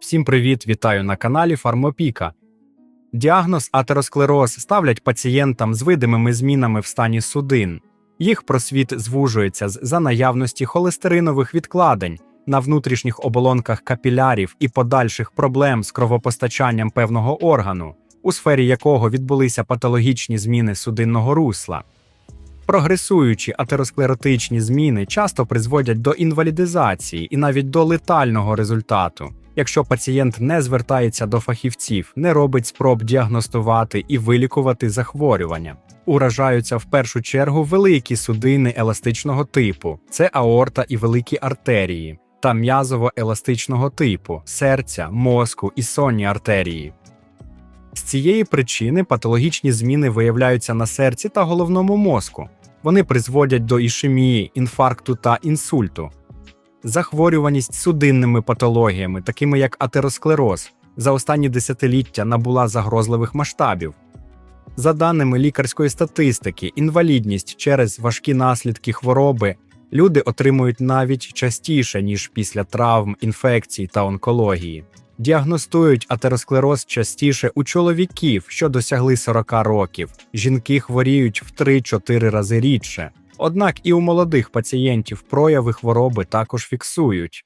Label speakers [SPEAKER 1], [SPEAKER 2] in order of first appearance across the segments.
[SPEAKER 1] Всім привіт, вітаю на каналі Фармопіка. Діагноз атеросклероз ставлять пацієнтам з видимими змінами в стані судин. Їх просвіт звужується за наявності холестеринових відкладень на внутрішніх оболонках капілярів і подальших проблем з кровопостачанням певного органу, у сфері якого відбулися патологічні зміни судинного русла. Прогресуючі атеросклеротичні зміни часто призводять до інвалідизації і навіть до летального результату, якщо пацієнт не звертається до фахівців, не робить спроб діагностувати і вилікувати захворювання. Уражаються в першу чергу великі судини еластичного типу, це аорта і великі артерії, та м'язово-еластичного типу, серця, мозку і сонні артерії. З цієї причини патологічні зміни виявляються на серці та головному мозку. Вони призводять до ішемії, інфаркту та інсульту. Захворюваність судинними патологіями, такими як атеросклероз, за останні десятиліття набула загрозливих масштабів. За даними лікарської статистики, інвалідність через важкі наслідки хвороби люди отримують навіть частіше, ніж після травм, інфекцій та онкології. Діагностують атеросклероз частіше у чоловіків, що досягли 40 років. Жінки хворіють в 3-4 рази рідше. Однак і у молодих пацієнтів прояви хвороби також фіксують.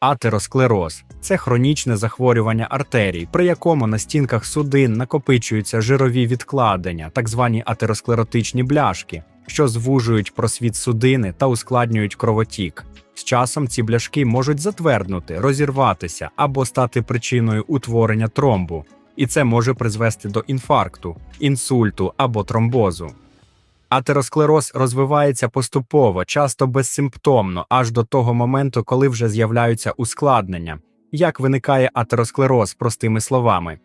[SPEAKER 1] Атеросклероз це хронічне захворювання артерій, при якому на стінках судин накопичуються жирові відкладення, так звані атеросклеротичні бляшки, що звужують просвіт судини та ускладнюють кровотік. З часом ці бляшки можуть затверднути, розірватися або стати причиною утворення тромбу, і це може призвести до інфаркту, інсульту або тромбозу. Атеросклероз розвивається поступово, часто безсимптомно, аж до того моменту, коли вже з'являються ускладнення. Як виникає атеросклероз простими словами?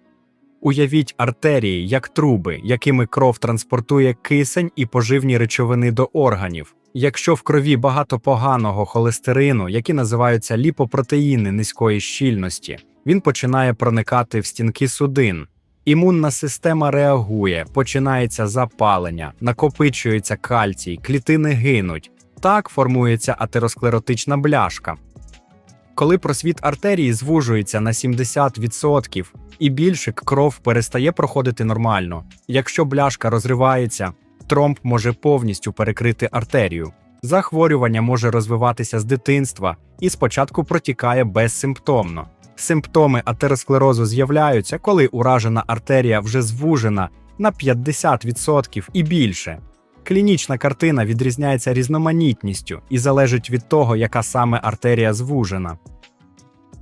[SPEAKER 1] Уявіть артерії як труби, якими кров транспортує кисень і поживні речовини до органів. Якщо в крові багато поганого холестерину, які називаються ліпопротеїни низької щільності, він починає проникати в стінки судин. Імунна система реагує, починається запалення, накопичується кальцій, клітини гинуть. Так формується атеросклеротична бляшка. Коли просвіт артерії звужується на 70% і більше кров перестає проходити нормально. Якщо бляшка розривається, тромб може повністю перекрити артерію. Захворювання може розвиватися з дитинства і спочатку протікає безсимптомно. Симптоми атеросклерозу з'являються, коли уражена артерія вже звужена на 50% і більше. Клінічна картина відрізняється різноманітністю і залежить від того, яка саме артерія звужена.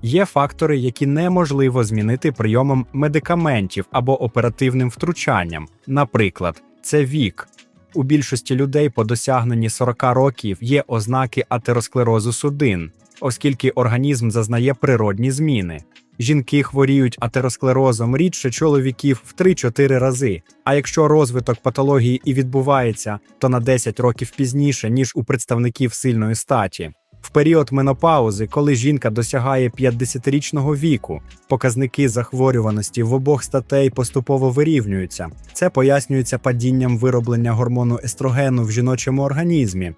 [SPEAKER 1] Є фактори, які неможливо змінити прийомом медикаментів або оперативним втручанням. Наприклад, це вік. У більшості людей по досягненні 40 років є ознаки атеросклерозу судин, оскільки організм зазнає природні зміни. Жінки хворіють атеросклерозом рідше чоловіків в 3-4 рази. А якщо розвиток патології і відбувається, то на 10 років пізніше, ніж у представників сильної статі. В період менопаузи, коли жінка досягає 50-річного віку, показники захворюваності в обох статей поступово вирівнюються. Це пояснюється падінням вироблення гормону естрогену в жіночому організмі.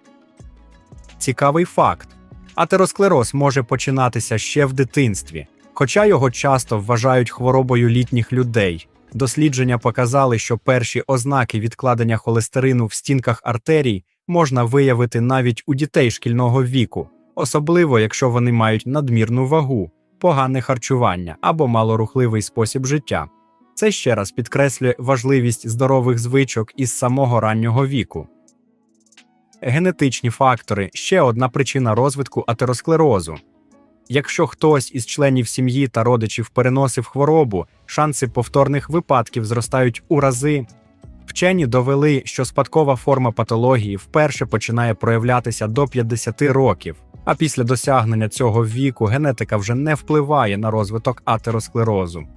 [SPEAKER 1] Цікавий факт: атеросклероз може починатися ще в дитинстві, хоча його часто вважають хворобою літніх людей. Дослідження показали, що перші ознаки відкладення холестерину в стінках артерій можна виявити навіть у дітей шкільного віку, особливо якщо вони мають надмірну вагу, погане харчування або малорухливий спосіб життя. Це ще раз підкреслює важливість здорових звичок із самого раннього віку. Генетичні фактори ще одна причина розвитку атеросклерозу. Якщо хтось із членів сім'ї та родичів переносив хворобу, шанси повторних випадків зростають у рази. Вчені довели, що спадкова форма патології вперше починає проявлятися до 50 років, а після досягнення цього віку генетика вже не впливає на розвиток атеросклерозу.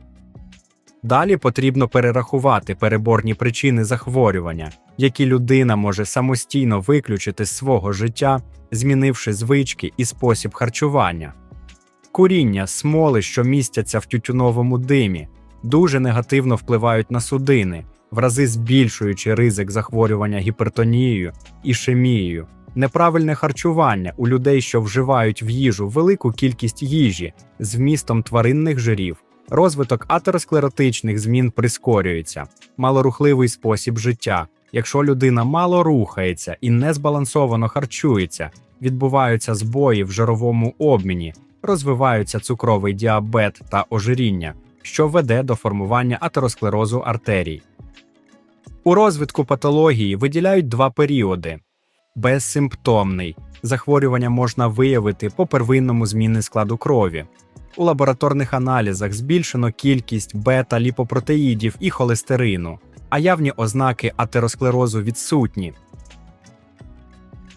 [SPEAKER 1] Далі потрібно перерахувати переборні причини захворювання, які людина може самостійно виключити з свого життя, змінивши звички і спосіб харчування. Куріння, смоли, що містяться в тютюновому димі, дуже негативно впливають на судини, в рази збільшуючи ризик захворювання гіпертонією, ішемією неправильне харчування у людей, що вживають в їжу велику кількість їжі з вмістом тваринних жирів. Розвиток атеросклеротичних змін прискорюється, малорухливий спосіб життя. Якщо людина мало рухається і незбалансовано харчується, відбуваються збої в жировому обміні, розвиваються цукровий діабет та ожиріння, що веде до формування атеросклерозу артерій. У розвитку патології виділяють два періоди: безсимптомний захворювання можна виявити по первинному зміни складу крові. У лабораторних аналізах збільшено кількість бета-ліпопротеїдів і холестерину, а явні ознаки атеросклерозу відсутні.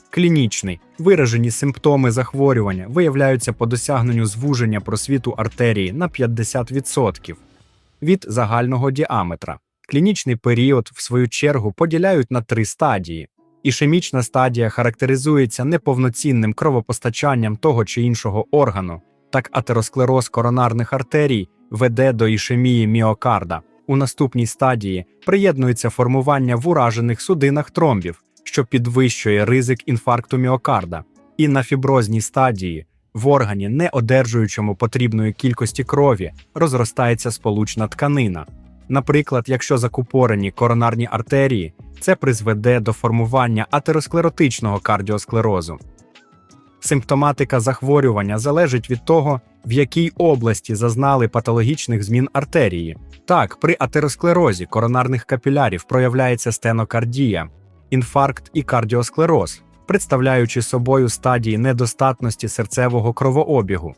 [SPEAKER 1] Клінічний виражені симптоми захворювання виявляються по досягненню звуження просвіту артерії на 50% від загального діаметра. Клінічний період, в свою чергу, поділяють на три стадії. Ішемічна стадія характеризується неповноцінним кровопостачанням того чи іншого органу, так атеросклероз коронарних артерій веде до ішемії міокарда. У наступній стадії приєднується формування в уражених судинах тромбів, що підвищує ризик інфаркту міокарда. І на фіброзній стадії в органі, не одержуючому потрібної кількості крові, розростається сполучна тканина. Наприклад, якщо закупорені коронарні артерії, це призведе до формування атеросклеротичного кардіосклерозу. Симптоматика захворювання залежить від того, в якій області зазнали патологічних змін артерії. Так, при атеросклерозі коронарних капілярів проявляється стенокардія, інфаркт і кардіосклероз, представляючи собою стадії недостатності серцевого кровообігу.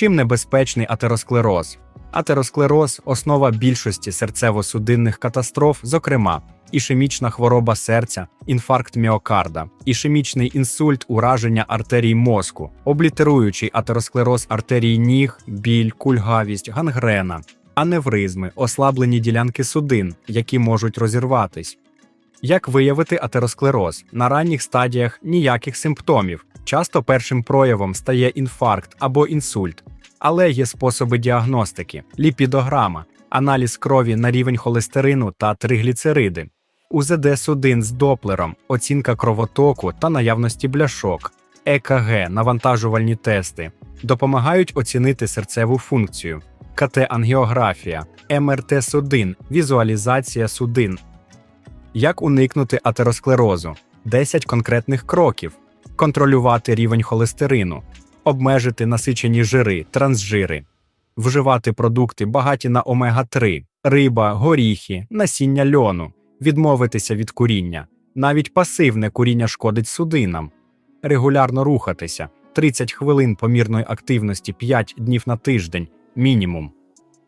[SPEAKER 1] Чим небезпечний атеросклероз? Атеросклероз основа більшості серцево-судинних катастроф, зокрема, ішемічна хвороба серця, інфаркт міокарда, ішемічний інсульт, ураження артерій мозку, облітеруючий атеросклероз артерій ніг, біль, кульгавість, гангрена, аневризми, ослаблені ділянки судин, які можуть розірватись. Як виявити атеросклероз? На ранніх стадіях ніяких симптомів. Часто першим проявом стає інфаркт або інсульт, але є способи діагностики: ліпідограма, аналіз крові на рівень холестерину та тригліцериди, УЗД судин з доплером, оцінка кровотоку та наявності бляшок, ЕКГ, навантажувальні тести допомагають оцінити серцеву функцію, КТ-ангіографія, МРТ судин, візуалізація судин. Як уникнути атеросклерозу? 10 конкретних кроків: контролювати рівень холестерину, обмежити насичені жири, трансжири, вживати продукти багаті на омега-3, риба, горіхи, насіння льону, відмовитися від куріння. Навіть пасивне куріння шкодить судинам, регулярно рухатися 30 хвилин помірної активності 5 днів на тиждень, мінімум.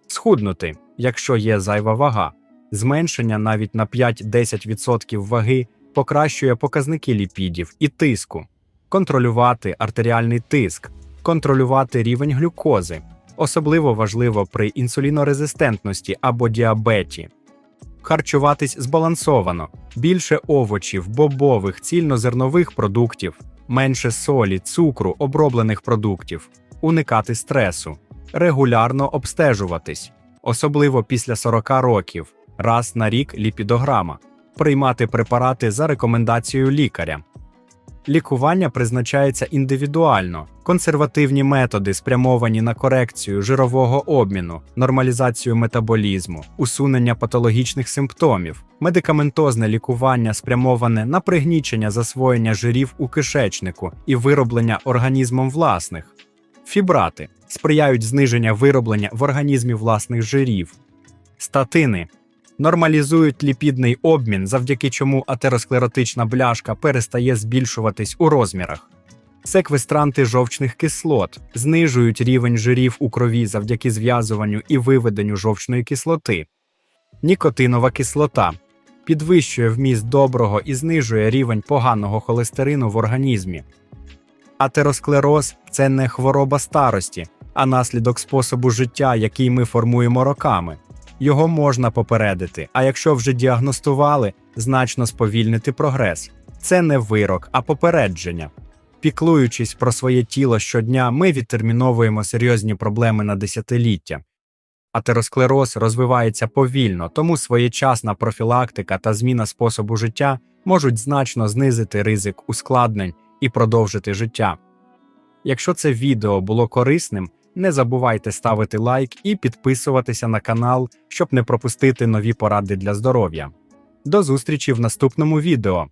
[SPEAKER 1] Схуднути, якщо є зайва вага, зменшення навіть на 5-10% ваги покращує показники ліпідів і тиску, контролювати артеріальний тиск, контролювати рівень глюкози, особливо важливо при інсулінорезистентності або діабеті. Харчуватись збалансовано, більше овочів, бобових, цільнозернових продуктів, менше солі, цукру, оброблених продуктів, уникати стресу, регулярно обстежуватись, особливо після 40 років, раз на рік ліпідограма, приймати препарати за рекомендацією лікаря. Лікування призначається індивідуально. Консервативні методи спрямовані на корекцію жирового обміну, нормалізацію метаболізму, усунення патологічних симптомів, медикаментозне лікування спрямоване на пригнічення засвоєння жирів у кишечнику і вироблення організмом власних. Фібрати сприяють зниження вироблення в організмі власних жирів. Статини нормалізують ліпідний обмін, завдяки чому атеросклеротична бляшка перестає збільшуватись у розмірах. Секвестранти жовчних кислот знижують рівень жирів у крові завдяки зв'язуванню і виведенню жовчної кислоти. Нікотинова кислота підвищує вміст доброго і знижує рівень поганого холестерину в організмі. Атеросклероз це не хвороба старості, а наслідок способу життя, який ми формуємо роками. Його можна попередити, а якщо вже діагностували, значно сповільнити прогрес. Це не вирок, а попередження. Піклуючись про своє тіло щодня, ми відтерміновуємо серйозні проблеми на десятиліття. Атеросклероз розвивається повільно, тому своєчасна профілактика та зміна способу життя можуть значно знизити ризик ускладнень і продовжити життя. Якщо це відео було корисним, не забувайте ставити лайк і підписуватися на канал, щоб не пропустити нові поради для здоров'я. До зустрічі в наступному відео.